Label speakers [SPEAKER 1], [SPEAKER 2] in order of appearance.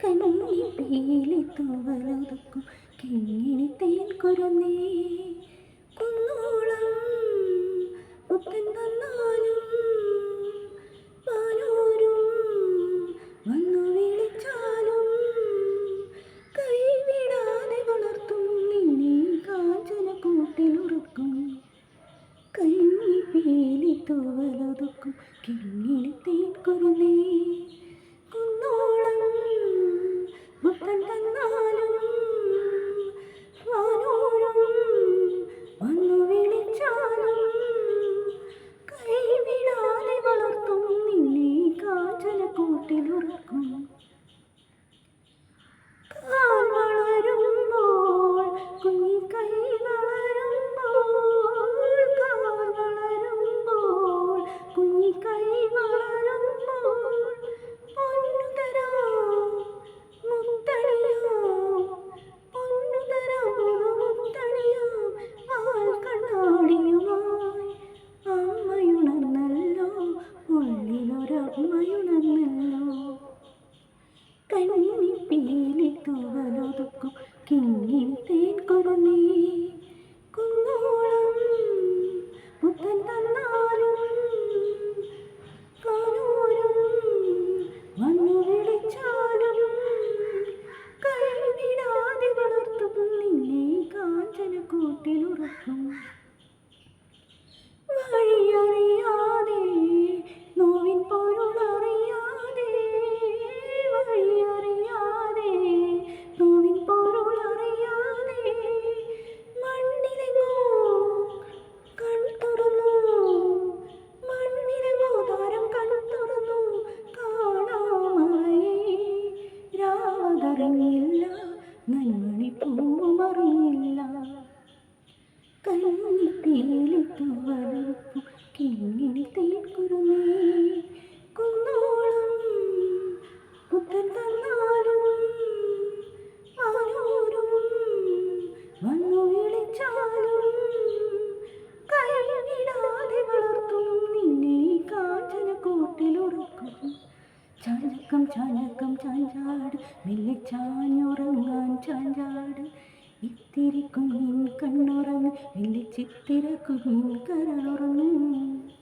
[SPEAKER 1] കണ്ണി പീലി തൂവലൊതുക്കും കിങ്ങിണി തേൻ കുരുന്നേ കുന്നോളം പുത്തൻ വന്നാലും പാലോരും വന്നു വിളിച്ചാലും കൈവിടാതെ വളർത്തും നിന്നെ കാഞ്ചന കൂട്ടിലുറക്കും കൈനി പേലി തൂവലൊതുക്കും കിങ്ങിണി തേൻ കുരുന്നേ ഉള്ളിലൊരമ്മയുണർന്നല്ലോ കണ്ണി പീലി തൂവലൊതുക്കും കിങ്ങിണി തേൻ കുരുന്നേ കുന്നോളം പുത്തൻ തന്നാലും കാനൂരും വന്നു വിളിച്ചാലും കൈവിടാതെ വളർത്തും. നിന്നെ കാഞ്ചന കൂട്ടിലുറക്കും. രാവതറിഞ്ഞില്ല നന്മണി കണ്ണിൽ തേലിട്ടു വളർത്തു കിങ്ങിണി തേക്കുരുന്നേ ചാഞ്ചക്കം ചാഞ്ചക്കം ചാഞ്ചാട്. മെല്ലെ ചാഞ്ഞുറങ്ങാൻ ചാഞ്ചാട്. ഇത്തിരി കുഞ്ഞിൻ കണ്ണുറങ്ങ് മെല്ലെ ചിത്തിര കുഞ്ഞിൻ കരളുറങ്ങും.